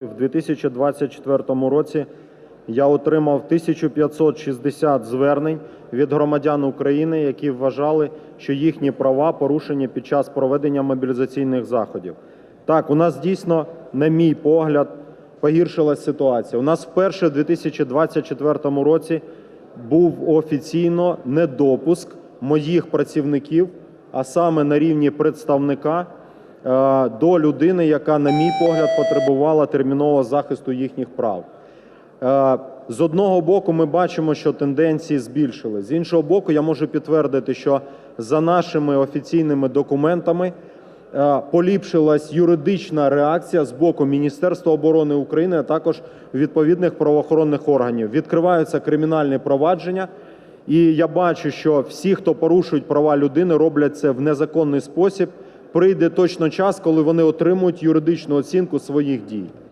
В 2024 році я отримав 1560 звернень від громадян України, які вважали, що їхні права порушені під час проведення мобілізаційних заходів. Так, у нас дійсно, на мій погляд, погіршилась ситуація. У нас вперше в 2024 році був офіційно недопуск моїх працівників, а саме на рівні представника до людини, яка, на мій погляд, потребувала термінового захисту їхніх прав. Е, З одного боку, ми бачимо, що тенденції збільшили. З іншого боку, я можу підтвердити, що за нашими офіційними документами е, поліпшилась юридична реакція з боку Міністерства оборони України, а також відповідних правоохоронних органів. Відкриваються кримінальні провадження. І я бачу, що всі, хто порушують права людини, роблять це в незаконний спосіб. Прийде точно час, коли вони отримують юридичну оцінку своїх дій.